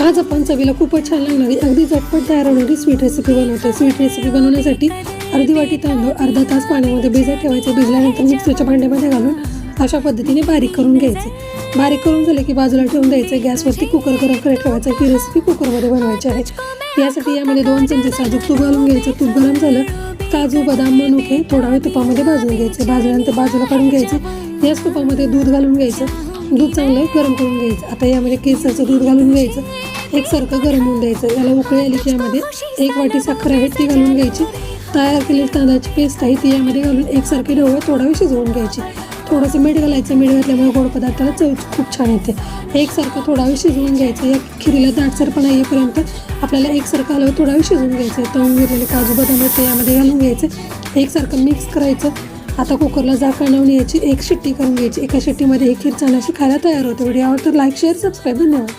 आज आपण चवीला खूपच छान लागणारी अगदी झटपट तयार होणारी स्वीट रेसिपी बनवतो. स्वीट रेसिपी बनवण्यासाठी अर्धी वाटी तांदूळ अर्धा तास पाण्यामध्ये भिजत ठेवायचे. भिजल्यानंतर मिक्सरच्या भांड्यामध्ये घालून अशा पद्धतीने बारीक करून घ्यायचे. बारीक करून झाले की बाजूला ठेवून द्यायचे. गॅसवरती कुकर गरम करत ठेवायचा. ही रेसिपी कुकरमध्ये बनवायची आहे. यासाठी यामध्ये दोन चमचे साजूक तूप घालून घ्यायचं. तूप गरम झालं काजू बदाम मनुके थोडा वेळ तुपामध्ये भाजून घ्यायचे. भाजल्यानंतर बाजूला काढून घ्यायचे. याच तुपामध्ये दूध घालून घ्यायचं. दूध चांगलं गरम करून घ्यायचं. आता यामध्ये केसरचं दूध घालून घ्यायचं. एकसारखं गरम होऊन द्यायचं. याला उकळी आली की यामध्ये एक वाटी साखर आहे ती घालून घ्यायची. तयार केलेली तांदळाची पेस्ट आहे ती यामध्ये घालून एकसारखी ढवळ थोडा वेळ शिजवून घ्यायची. थोडंसं मीठ घालायचं. मीठ घातल्यामुळे गोड पदार्थाला चव खूप छान येते. एकसारखं थोडा वेळ शिजवून घ्यायचं. या खिरीला दाटसरपणा येईपर्यंत आपल्याला एकसारखं आलं थोडा वेळ शिजवून घ्यायचं तळून घेतलेले काजू बदाम आहेत ते यामध्ये घालून घ्यायचं. एकसारखं मिक्स करायचं. आता कुकरला झाकण लावून याची एक शिट्टी करून घ्यायची. एका शिट्टीमध्ये एक खीर छान अशी खायला तयार होते. व्हिडिओ आवडतं लाईक शेअर सबस्क्राईब धन्यवाद.